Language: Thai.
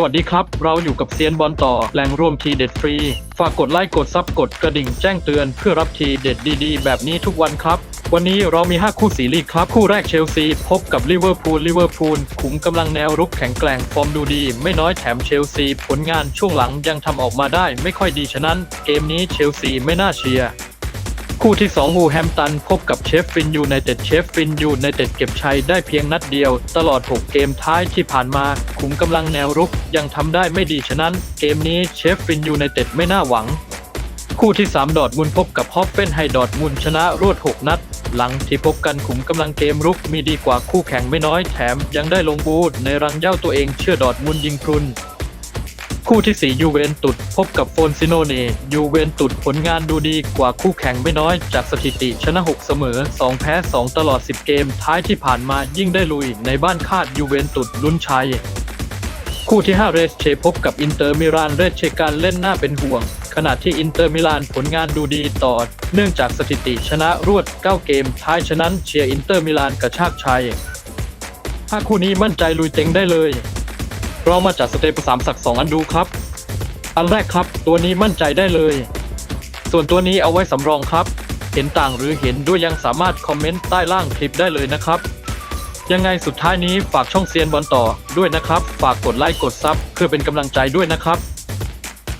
สวัสดีครับ เราอยู่กับเซียนบอลต่อแหล่งรวมทีเด็ดฟรี ฝากกดไลค์กดซับกดกระดิ่งแจ้งเตือนเพื่อรับทีเด็ดดีๆ แบบนี้ทุกวันครับ วันนี้เรามี 5 คู่สีลีกครับ คู่แรกเชลซี พบกับลิเวอร์พูลลิเวอร์พูลขุมกำลังแนวรุกแข็งแกร่งฟอร์มดูดี ไม่น้อยแถมเชลซี ผลงานช่วงหลังยังทำออกมาได้ ไม่ค่อยดีฉะนั้น เกมนี้เชลซีไม่น่าเชียร์ คู่ที่2ฮูแฮมตันพบกับเชฟฟินยูไนเต็ดเชฟฟินยูไนเต็ดเก็บชัยได้เพียงนัดเดียว ตลอด 6 เกมท้ายที่ผ่านมา ขุมกำลังแนวรุกยังทำได้ไม่ดีฉะนั้น เกมนี้เชฟฟินยูไนเต็ดไม่น่าหวัง คู่ที่ 3 ดอร์ทมุนพบกับฮอฟเฟนไฮดอร์ทมุนชนะรวด 6 นัด หลังที่พบกันขุมกำลังเกมรุกมีดีกว่าคู่แข่งไม่น้อยแถมยังได้ลงบูธในรังเย้าตัวเองเชื่อดอร์ทมุนยิงพรุน คู่ที่ 4 ยูเวนตุสพบกับโฟนซิโนเนยูเวนตุสผลงานดูดีกว่าคู่แข่งไม่น้อยจากสถิติชนะ 6 เสมอ 2 แพ้ 2 ตลอด 10 เกม ท้ายที่ผ่านมายิ่งได้ลุยในบ้านคาดยูเวนตุสลุ้นชัย คู่ที่ 5 เรสเชพบกับอินเตอร์มิลานเรสเชการเล่นหน้าเป็นห่วง ขณะที่อินเตอร์มิลานผลงานดูดีต่อ เนื่องจากสถิติชนะรวด 9 เกม ท้ายฉะนั้นเชียร์อินเตอร์มิลานกระชากชัยถ้าคู่นี้มั่นใจลุยเต็งได้เลย เรามาจัดสเตปสามสักสองอันดูครับ อันแรกครับ ตัวนี้มั่นใจได้เลย ส่วนตัวนี้เอาไว้สำรองครับ เห็นต่างหรือเห็นด้วยยังสามารถคอมเมนต์ใต้ล่างคลิปได้เลยนะครับยังไงสุดท้ายนี้ฝากช่องเซียนบอลต่อด้วยนะครับ ฝากกดไลค์กดซับเพื่อเป็นกำลังใจด้วยนะครับ